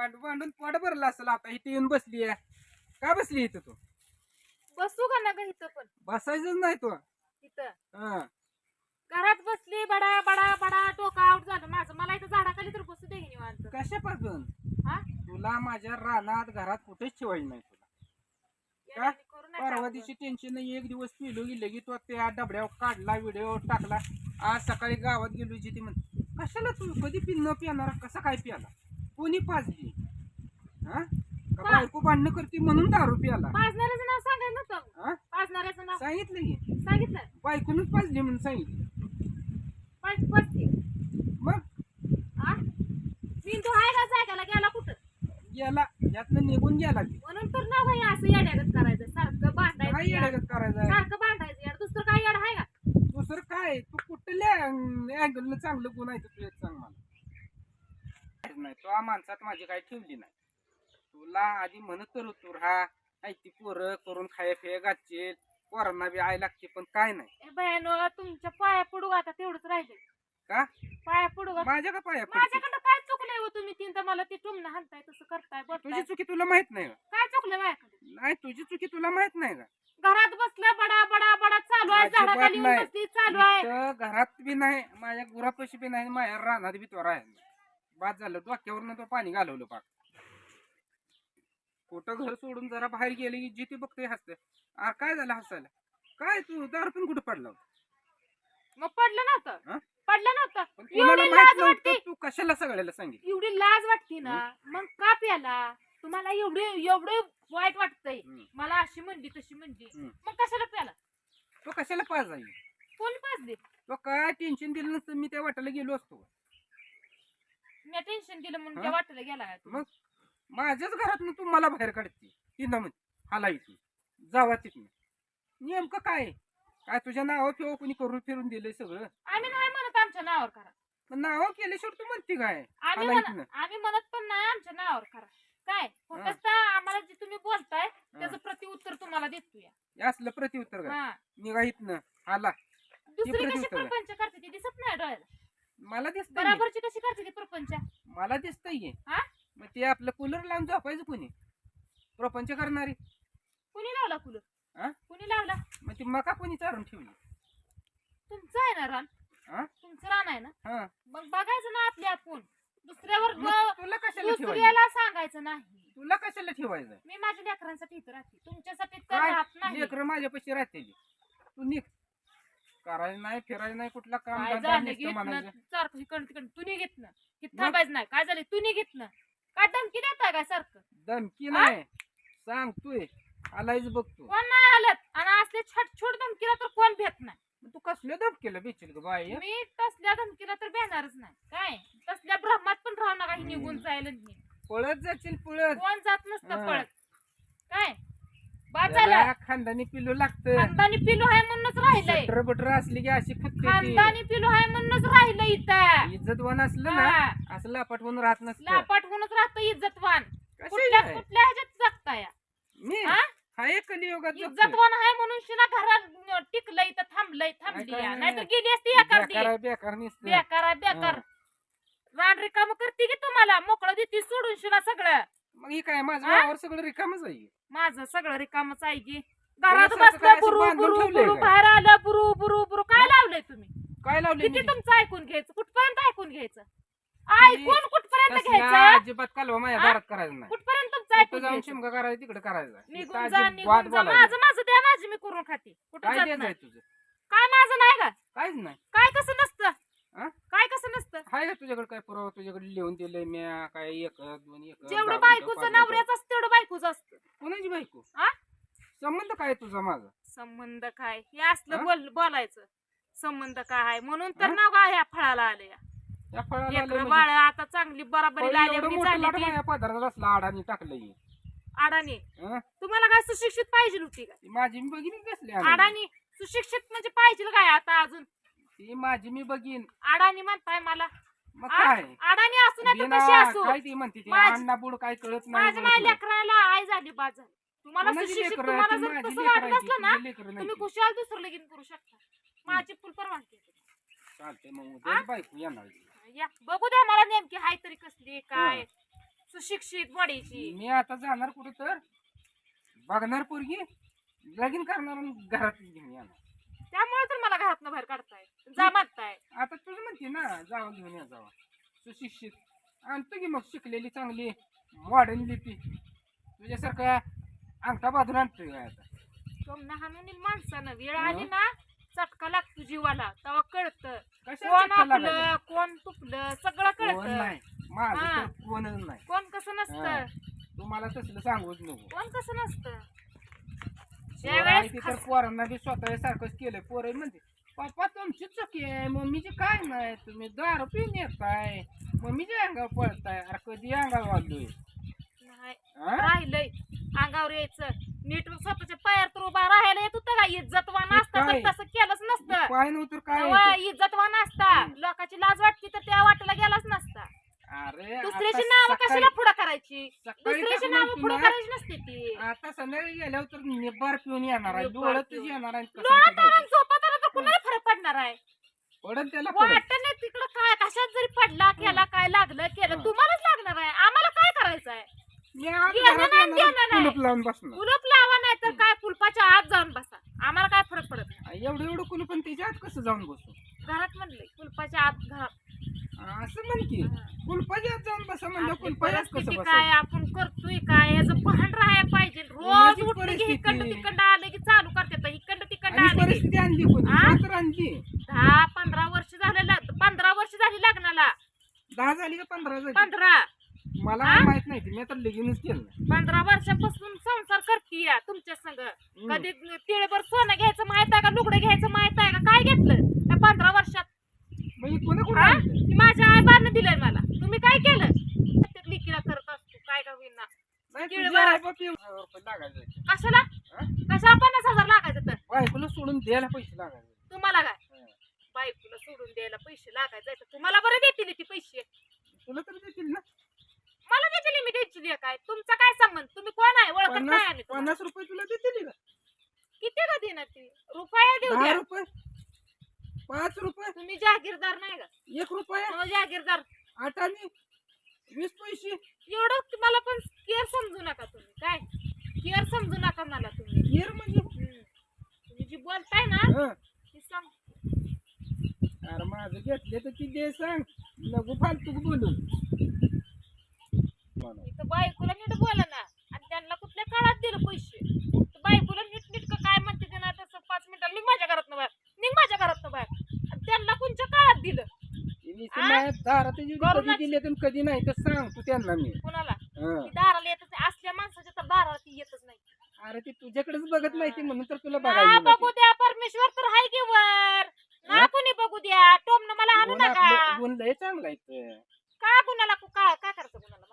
भांड भांडून पोट भरलं असेल आता इथे येऊन बसली का बसली इथं तू? बसू का ना इथं पण? बसायचंच नाही तू. इथं? हा. घरात बसली बडा बडा बडा डोकं आउट झालं माझं. मला इथं झाडाखाली तर बसू दे की निवांत. कशापासून? हा? तुला माझ्या रानात घरात कुठेच ठेवायचं नाही तुला. येड्यावानी करू नका परवा आपण. दिवशी टेन्शन नाही. एक दिवस पिलो गेले की तो त्या डबड्यावर काढला व्हिडिओ टाकला. आज सकाळी गावात गेलो जी ती म्हणते कशाला तू कधी पिन न पिणार? कसा काय प्याला कोणी पाजली? हा? का? बायको भांडणं करते म्हणून दारू प्याला? पाजणाऱ्याचं नाव सांगायचं नव्हतं हा? पाजणाऱ्याचं नाव. सांगितलं की. सांगितलं. बायकोनच पाजली म्हणून सांगितलं. मग? आहे का जायला गेला कुठं? गेला. यातनं निघून गेला ती म्हणून तर ना भाई असं येड्यागत करायचं. सारखं काय भांडायचं येडं. येड्यागत करायचं? सारखं भांडायचं दुसरं काय येड आहे का? दुसरं काय? तू कुठल्या अँगलनं चांगलं गुण आहे तू एक सांग. नाही. तो माणसात माझी काही ठेवली नाही. तुला आधी म्हणत तर होतो हा आई ती पोरं करून खाया फिया घातचे पोरांना बी आय लागते पण काय नाही. ए बयानो तुमच्या पाया पडू आता? तेवढंच राहिले. का? पाया पडू का? माझ्या का पाया पडते माझ्याकडं काय चुकलंय हो तुम्ही तीन? मला ते टुमणं हाणताय तसं करताय तुझी चुकी तुला माहीत नाही का? काय चुकलं माझ्याकडे? नाही तुझी चुकी तुला माहीत नाही का? घरात बसलं बडा बडा बडा चालू आहे अजिबात झाडाखाली येऊन नाही. बसली चालू आहे. इथं घरात बी नाही माझ्या गुरापाशी बी नाही माझ्या रानात बी त्वरा आहे बाद झालं डोक्यावरनं तो पाणी घालवलं पाक कुठं घर सोडून जरा बाहेर गेले की जिथे बघते हसते अरे काय झालं हसायला? काय तू? दारू पण कुठं पडला? मग पडलं? नव्हतं. पडलं नव्हतं. एवढी लाज वाटते. तू कशाला सगळ्याला सांगितलं? एवढी लाज वाटते ना मग का प्याला? तुम्हाला एवढे एवढे वाईट वाटतंय. मला अशी म्हणली तशी म्हणली. मग कशाला प्याला? तो कशाला पाच जाईल कोणी पाजले तो काय टेन्शन दिलं नसतं? मी त्या वाटायला गेलो असतो. मी टेन्शन दिलं म्हणून हा? त्या वाटेला गेला? मग? माझ्याच घरात तू मला बाहेर काढते. तिनं म्हण. हालायची जावा तिथनं. नेमकं काय? आहे? काय तुझ्या नावावर किंवा कोणी करून फिरून दिलंय सगळं? आम्ही नाही म्हणत आमच्या नावावर करा. पण नावावर केल्याशिवाय तू म्हणते काय? आम्ही म्हणत आम्ही म्हणत पण नाही आमच्या नावावर करा. काय? फक्त आम्हाला जे तुम्ही बोलताय त्याचं प्रतिउत्तर तुम्हाला देतो या हे असलं प्रतिउत्तर काय? हा. निघा इथनं. आला. दुसरी कशी प्रतिउत्तर आहे. प्रपंच करते ती दिसत नाही डोळ्याला. मला दिसतंय बराबरची कशी करते ती प्रपंच? मला दिसतंय. हा? मग ते आपलं कूलर लावून झोपायचं कोणी? प्रपंच करणारी. कुणी लावला कुलर हा कुणी लावला? मग ती मका कोणी चारून ठेवली? तुमचं आहे ना रान. हा तुमचं रान आहे ना? हा. मग बघायचं ना आपली आपण. दुसऱ्यावर मग तुला कशाला ठेवायचं? दुसऱ्याला सांगायचं नाही. तुला कशाला ठेवायचं? मी माझ्या लेकरांसाठी इथं राहते. तुमच्यासाठी तर काय? राहत नाही. लेकर माझ्यापाशी राहते तू निघ. करायचं नाही फिरायचं नाही कुठला काम काय धंदा झालं? नुसतं घेत म्हणायचं. सारखं इकडं तिकडं तू नाही घेत ना. हे मग? थांबायचं नाही. काय झालं? तू नाही घेत ना. काय धमकी देताय काय सारखं? धमकी नाही. सांगतोय. आलायच बघतो कोण नाही आलत? आणि असले छट छोट धमकीला तर कोण भेट नाही? तू कसलं धमकीला बेचील ग बाई? मी तसल्या धमकीला तर भेटणारच नाही. काय? तसल्या भ्रमात पण राहू नका ही निघून जायला पळत जाशील पळत. कोण जात नसतं हा. पळत. त्याला खानदानी पिलू लागतं खानदानी पिलू आहे म्हणूनच राहिलंय बटर असली की अशी फुटते ती. खानदानी पिलू आहे म्हणूनच राहिलंय इथं इज्जतवान असलं हा. ना असं लापाट होऊन राहत नसतं लापाट होऊनच राहतं इज्जतवान कुठल्या आहे? कुठल्या ह्याच्यात जगताय मी हा? हाय कलियुगात जगतोय. इज्जतवान आहे म्हणून शिना घरात टिकलंय इथं थांबलंय थांबली काय नाही. नाहीतर गेली असती एखादी बेकार बेकार नुसतं. बेकार आहे, बेकार रान रिकाम करते की तुम्हाला मोकळं देते सोडून शिना सगळं मग ही काय माझं हा? वावर सगळं रिकामच आहे. माझं सगळं रिकामच आहे की. घरात काय बसलं असं बुरू बांधून बुरू ठेवलंय बुरू काय? बाहेर आलं बुरू बुरू बुरू. काय लावलंय तुम्ही? काय लावले किती तुमचं ऐकून घ्यायचं? कुठपर्यंत ऐकून घ्यायचं? ऐकून कुठपर्यंत घ्यायचं? अजिबात कालवा माझ्या हा? दारात करायचं नाही. कुठपर्यंत तुमचं तिथं ऐकून जाऊन घ्यायचं? शिमगा करायचं तिकडे करायचं इथं निघून जा अजिबात निघून जा. बोलायचं. माझं माझं द्या माझी मी करून खाते. कुठं काय जात द्यायचं नाही. आहे तुझं? काय माझं नाही का? काहीच नाही. काय कसं नसतं? हा? काय कसं नसतं? हाय का तुझ्याकडे काय पुरावा? तुझ्याकडे लिहून दिलंय म्या काय एक दोन एक जेवढं बायकोचं नवऱ्याचं असतं तेवढं बायकोचं असतं. कोणाची बायको? हा? संबंध काय तुझा माझा? संबंध काय? हे असलं? बोल बोलायचं. संबंध काय आहे? म्हणून तर हा? नाव काय ह्या फळाला आले या फळाला आलंय लेकरं म्हणजे- बाळ आता चांगली बराबरी फळ एवढं झाली माझ्या पदार्थात असला आडानी टाकलंय. अडाणी हं? तुम्हाला काय सुशिक्षित पाहिजे होती का? ती माझी मी बघीन कसली अडाणी अडाणी सुशिक्षित म्हणजे पाहिजे काय आता अजून? ती माझी मी बघीन. अडाणी म्हणताय मला. मग आ? काय अडाणी असू नाही तर बिना- कशी असू. काय ती म्हणते ती? माझी- अण्णा बुड काय कळत नाही माझ्या. लेकराला आई झाली झाली तुम्हाला सुशिक्षित लेकरं? तुम्हाला ती जर माझी तसं लेकरं वाटत आहे असलं ना तुझी लेकरं नाही तुम्ही ती. खुशाल दुसरं लगीन करू शकता. माझी फुल परवानगी आहे. चालतंय मग उद्या बायको येणार. या बघू द्या मला नेमकी हाय तरी कसली काय? सुशिक्षित बॉडीची मी आता जाणार कुठं तर? बघणार पोरगी? लगीन करणार आणि घरात घेऊन येणार. त्यामुळे तर मला घरातनं बाहेर काढताय. जा म्हणताय आता तुझं म्हणते ना जावं घेऊन या जावा सुशिक्षित. आणतो की मग शिकलेली चांगली मॉडर्न लिपी. तुझ्यासारखं अंगठा बाजून आणतोय काय आता. कमना हाणून माणसानं वेळ? आली ना चटका लागतो जीवाला. तेव्हा कळतं. कशाला कोण चटका लागायचा? आपलं कोण तुपलं सगळं कोण कळतं. नाही. माझं हा. तर कोणच नाही. कोण कसं हा. नसतं तुम्हाला तसलं सांगूच नको. कोण कसं नसतं? पोरं आहे ज्यावेळेस ती तर खास- पोरांना बी स्वतः सारखंच केलंय पोरं म्हणते पप्पा तुमची चुकी आहे. मम्मीची काय नाही तुम्ही दारू पिऊन येताय. मम्मीच्या अंगावर पळताय अरे कधी अंगावर वाढलोय नाही हा? राहिलंय. अंगावर यायचं. नीट स्वतःच्या पायावर तर उभा राहायला येत होतं का? इज्जतवान असता तर काय? तसं केलंच नसतं. पाय नव्हतं काय तेव्हा आहे इज्जतवान असता. लोकांची लाज वाटती तर त्या वाटेला गेलाच नसता? अरे दुसऱ्याची आता नावं सकाळी- कशाला पुढं करायची? सकाळी दुसऱ्याची नावं पुढं करायची नसते ती. आता संध्याकाळी गेल्यावर तर निबार पिऊन येणार आहे. निब्बार पिऊन. येणार आहे. झोपताना तर कुणाला फरक पडणार आहे? पडन त्याला पडन. वाटत नाही तिकडं काय कशात जरी पडला केला काय लागलं केलं हं. तुम्हालाच लागणार आहे. आम्हाला काय करायचं आहे? मी आज घेणं घरात नाही, येणार, घेणं नाही. कुलूप लावून बसणार. कुलूप लावा नाही तर काय फुलपाच्या आत जाऊन बसा. आम्हाला काय फरक पडत नाही. एवढं एवढं कुलूप पण त्याच्या आत कसं जाऊन बसू घरात म्हणले कुलपाच्या आत घरात असं म्हण की. कुलपाच्या आत जाऊन बसा म्हणलं आपली कुलपाच्या आत कसं परिस्थिती बसा काय आपण करतोय काय याचं भान राहायला पाहिजे रोज कोणाची उठलं की परिस्थिती? इकडं तिकडं आलं की चालू करतात इकडं तिकडं आणि आलं की परिस्थिती आणली कोणी हा? का तर आणली दहा पंधरा वर्ष झाले लग- पंधरा वर्ष झाली लग्नाला दहा झाली का पंधरा झाली पंधरा मला हा? काय माहीत नाही ते. मी तर लगीनच केलं नाही. पंधरा वर्षापासून संसार करते या तुमच्या संग. कधी तिळभर सोनं घ्यायचं माहीत आहे का लुगडं घ्यायचं माहीत आहे का काय घेतलं त्या पंधरा वर्षात हे कोणा हा? ती? माझ्या आई बानं दिलंय मला. तुम्ही काय केलं प्रत्येक लिकीला करत असतो काय का होईना. कशाला? हा? कशा पन्नास हजार लागायचं तर? बायकोला सोडून द्यायला पैसे लागायचे तुम्हाला काय? हा. बायकोला सोडून द्यायला पैसे लागायचे तर तुम्हाला बरं देतील ती पैसे. तुला तर देतील ना. मला देतील मी द्यायची काय? तुमचा काय संबंध? तुम्ही कोण आहे? ओळखत नाही पन्नास आम्ही तुम्हाला. पन्नास रुपये तुला देतील का किती का देणार ती रुपया देऊ दहा द्या रुपये पाच रुपये तुम्ही जागीरदार नाही का एक रुपया हो, जागीरदार आठ आणि वीस पैसे एवढं तुम्हाला पण केअर समजू नका तुम्ही काय केअर समजू नका मला तुम्ही येर म्हणजे हम्म. तुम्ही जी बोलताय ना हं. ती सांग अरे माझं घेतले तर ती सांग. नको फालतू बोलून. इथं बायकोला नीट बोला ना. आणि त्यांना कुठल्या काळात दिलं पैसे? तर बायकोला नीट नीट काय म्हणते ते ना तसं पाच मिनिटात निघ माझ्या घरात बाहेर. निघ माझ्या घरात बाहेर. आणि त्यांना कोणच्या काळात दिलं? आ? दारात. कधी दिले कधी नाही तर सांग तू त्यांना मी. कोणाला? हं. दाराला येतच नाही. असल्या माणसाच्या तर दाराला ती येतच नाही. अरे ती तुझ्याकडेच बघत नाही ती म्हणून तर तुला ना बघायला बघू द्या परमेश्वर तर हाय की वर. हा? द्या टोमनं मला आणू नका. गुण लय चांगला आहे. का कुणाला काय काय करायचं कुणाला